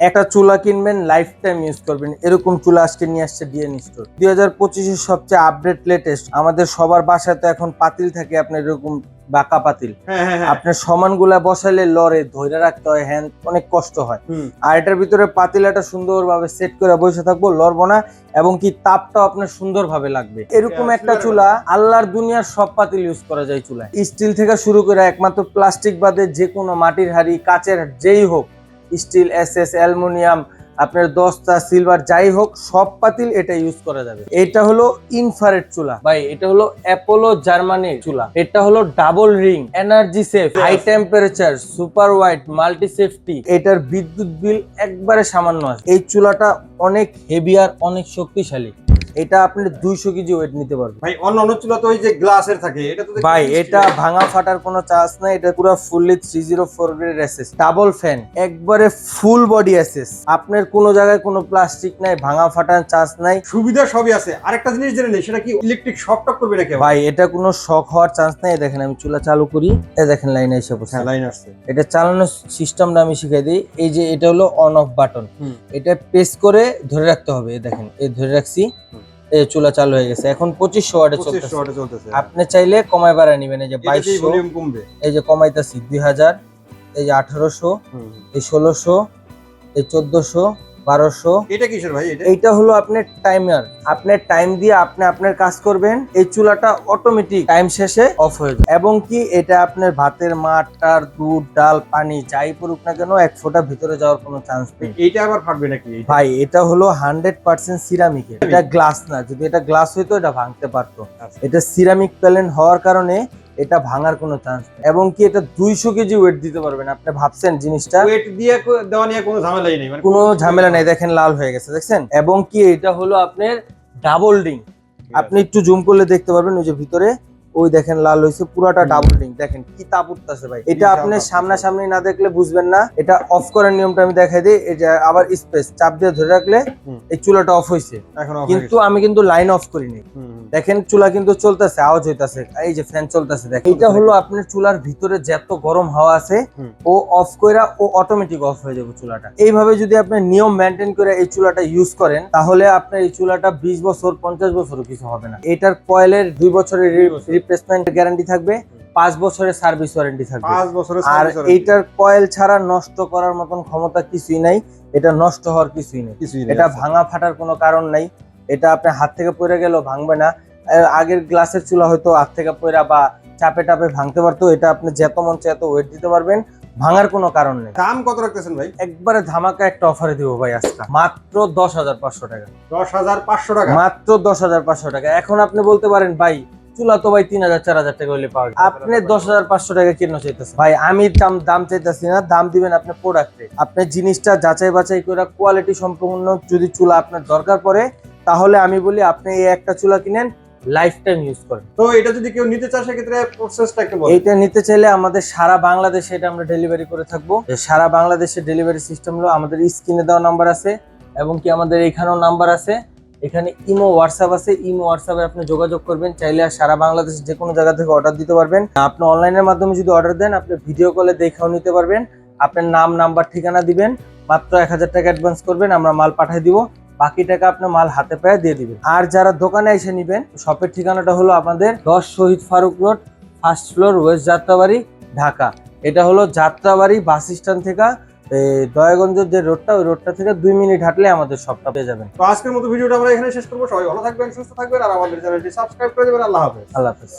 একটা চুলা কিনবেন লাইফ টাইম ইউজ করবেন। এরকম চুলা আজকে নিয়ে আসছে ডিএন স্টোর দুই হাজার পঁচিশের সবচেয়ে আপডেট লেটেস্ট আমাদের সবার বাসায় তো এখন পাতিল থাকে আপনার এরকম বাঁকা পাতিল। হ্যাঁ হ্যাঁ হ্যাঁ। আপনার সমানগুলা বসাইলে লড়ে ধৈর্য রাখতে হয় হ্যান্ড অনেক কষ্ট হয়। আর এটার ভিতরে পাতিলাটা সুন্দরভাবে সেট করে বসে থাকব লড়বো না এবং কি তাপটাও আপনার সুন্দরভাবে লাগবে। এরকম একটা চুলা আল্লাহর দুনিয়ার সব পাতিল ইউজ করা যায় চুলায়। স্টিল থেকে শুরু করে একমাত্র প্লাস্টিক বাদে যে কোনো মাটির হাড়ি কাচের যেই হোক স্টিল এস এস অ্যালমোনিয়াম আপনার দশটা সিলভার যাই হোক সব পাতিল এটা ইউজ করা যাবে। এটা হলো ইনফারেট চুলা। ভাই এটা হলো অ্যাপোলো জার্মানির চুলা। এটা হলো double ring energy safe high temperature super white multi safety এটার বিদ্যুৎ বিল একবারে সামান্য আছে। এই চুলাটা অনেক হেভি আর অনেক শক্তিশালী। এটা আপনি দুইশো কেজি ওয়েট নিতে পারবেন। ভাই অন্য অন্য চুলা তো ওই যে গ্লাসের থাকে এটা তো ভাই এটা ভাঙা ফাটার কোনো চান্স নাই এটা পুরো fully three zero four grade SS double fan একবারে ফুল বডি এসএস আপনার কোনো জায়গায় কোনো প্লাস্টিক নাই ভাঙা ফাটার চান্স নাই। সুবিধা সবই আছে। আরেকটা জিনিস জেনে নেই সেটা কি ইলেকট্রিক শক টক করবে নাকি ভাই এটা কোনো শক হওয়ার চান্স নাই। দেখেন আমি চুলা চালু করি। এই দেখেন লাইনে এসে হ্যাঁ লাইন আসছে। এটা চালানোর সিস্টেমটা আমি শিখাই দিই। এই যে এটা হলো অন অফ বাটন এটা প্রেস করে ধরে রাখতে হবে। দেখেন এই ধরে রাখছি। চুলা চালু হয়ে গেছে। এখন পঁচিশশো ওয়াটে চলতেছে। চলতেছে আপনি চাইলে কমায় বাড়ায় নিবেন এই যে বাইশশো এই যে কমাইতেছি দুই হাজার এই যে আঠারোশো। এই ষোলোশো এই চোদ্দশো বারোশো। এটা কিসের ভাই এটা? হলো আপনার টাইমার আপনার টাইম দিয়ে আপনি আপনার কাজ করবেন। এই চুলাটা অটোমেটিক টাইম শেষে অফ হয়ে যাবে। এবং কি এটা আপনার ভাতের মাটার দুধ ডাল পানি যাই পড়ুক না কেন এক ফোঁটা ভিতরে যাওয়ার কোনো চান্স নেই। এইটা আবার ফাটবে নাকি ভাই এটা হলো হান্ড্রেড পার্সেন্ট সিরামিকের এটা গ্লাস না। যদি এটা গ্লাস হইতো এটা ভাঙতে পারতো। আচ্ছা। এটা সিরামিক প্যালেন হওয়ার কারণে এটা ভাঙার কোনো চান্স নেই। এবং কি এটা দুইশো কেজি ওয়েট দিতে পারবেন আপনি ভাবছেন জিনিসটা? ওয়েট দিয়ে দেওয়া নিয়ে কোনো ঝামেলাই নেই মানে কোনো ঝামেলা নেই দেখেন লাল হয়ে গেছে দেখছেন? এবং কি এটা হলো আপনার ডাবল ডিং আপনি একটু জুম করলে দেখতে পারবেন ওই যে ভিতরে ওই দেখেন লাল হয়েছে পুরাটা ডাবল রিং দেখেন কি তাপ উঠতেছে ভাই। এটা আপনি। সামনাসামনি না দেখলে বুঝবেন না। এটা অফ করার নিয়মটা আমি দেখাই দিই। এটা আবার স্পেস চাপ দিয়ে ধরে রাখলে এই চুলাটা অফ হয়েছে হয়ে কিন্তু আমি কিন্তু লাইন অফ করিনি। দেখেন চুলা কিন্তু চলতেছে আওয়াজ হইতাছে। এই যে ফ্যান চলতেছে দেখেন এটা হলো আপনার চুলার ভিতরে যত গরম হাওয়া আছে ও অফ কইরা ও অটোমেটিক অফ হয়ে যাবে চুলাটা। এইভাবে যদি আপনি নিয়ম মেনটেন করে এই চুলাটা ইউজ করেন তাহলে আপনার এই চুলাটা বিশ বছর পঞ্চাশ বছরও কিছু হবে না। এটার কয়েলের দুই বছরের বছর। রিপ্লেসমেন্ট গ্যারান্টি থাকবে পাঁচ বছরের সার্ভিস ওয়ারেন্টি থাকবে। পাঁচ বছরের আর এইটার কয়েল ছাড়া নষ্ট করার মতন ক্ষমতা কিছুই নাই এটা নষ্ট হওয়ার কিছুই নেই। এটা। ভাঙা ফাটার কোনো কারণ নাই এটা আপনার হাত থেকে পড়ে গেলেও ভাঙবে না। আগের গ্লাসের চুলা হয়তো হাত থেকে পড়া বা চাপে টাপে ভাঙতে পারতো এটা আপনি যত মন চায় এত ওয়েট দিতে পারবেন ভাঙার কোনো কারণ নেই। দাম কত রাখতেছেন ভাই? একবারে ধামাকা একটা অফারে দিব ভাই আজকে। মাত্র দশ হাজার পাঁচশো টাকা। দশ হাজার পাঁচশো টাকা? মাত্র দশ হাজার পাঁচশো টাকা। এখন আপনি বলতে পারেন ভাই চুলা তো ভাই তিন হাজার চার হাজার টাকা হলে পাওয়া আপনি দশ হাজার পাঁচশো টাকা কেন চাইতেছেন। ভাই আমি দাম দাম চাইতেছি না দাম দিবেন আপনি প্রোডাক্টে আপনি জিনিসটা যাচাই বাছাই করে কোয়ালিটি সম্পূর্ণ যদি চুলা আপনার দরকার পড়ে তাহলে আমি বলি আপনি এই একটা চুলা কিনেন লাইফ টাইম ইউজ করেন। তো এটা যদি কেউ নিতে চায় সেক্ষেত্রে প্রসেসটা একটু এইটা নিতে চাইলে আমাদের সারা বাংলাদেশে এটা আমরা ডেলিভারি করে থাকব। সারা বাংলাদেশে ডেলিভারি সিস্টেম হলো আমাদের স্ক্রিনে দেওয়া নাম্বার আছে এবং কি আমাদের এখানেও নাম্বার আছে। এখানে ইমো হোয়াটসঅ্যাপ আছে, ইমো হোয়াটসঅ্যাপে আপনি যোগাযোগ করবেন, চাইলে আর সারা বাংলাদেশ যে কোনো জায়গা থেকে অর্ডার দিতে পারবেন। আপনি অনলাইনের মাধ্যমে যদি অর্ডার দেন, আপনি ভিডিও কলে দেখেও নিতে পারবেন। আপনার নাম নাম্বার ঠিকানা দিবেন। মাত্র এক হাজার টাকা অ্যাডভান্স করবেন, আমরা মাল পাঠিয়ে দিব। বাকি টাকা আপনি মাল হাতে পায়ে দিয়ে দিবেন। আর যারা দোকানে এসে নেবেন শপের ঠিকানাটা হলো আমাদের দশ Shahid Faruk road first floor west Jatrabari, Dhaka. এটা হলো যাত্রাবাড়ি বাস স্ট্যান্ড থেকে দয়াগঞ্জের যে রোডটা ওই রোডটা থেকে দুই মিনিট হাঁটলে আমাদের সবটা পেয়ে যাবেন। তো আজকের মতো ভিডিওটা আমরা এখানে শেষ করব। সবাই ভালো থাকবেন সুস্থ থাকবেন আর আমাদের চ্যানেলটি সাবস্ক্রাইব করে দেবেন। আল্লাহ হাফেজ। আল্লাহ হাফেজ।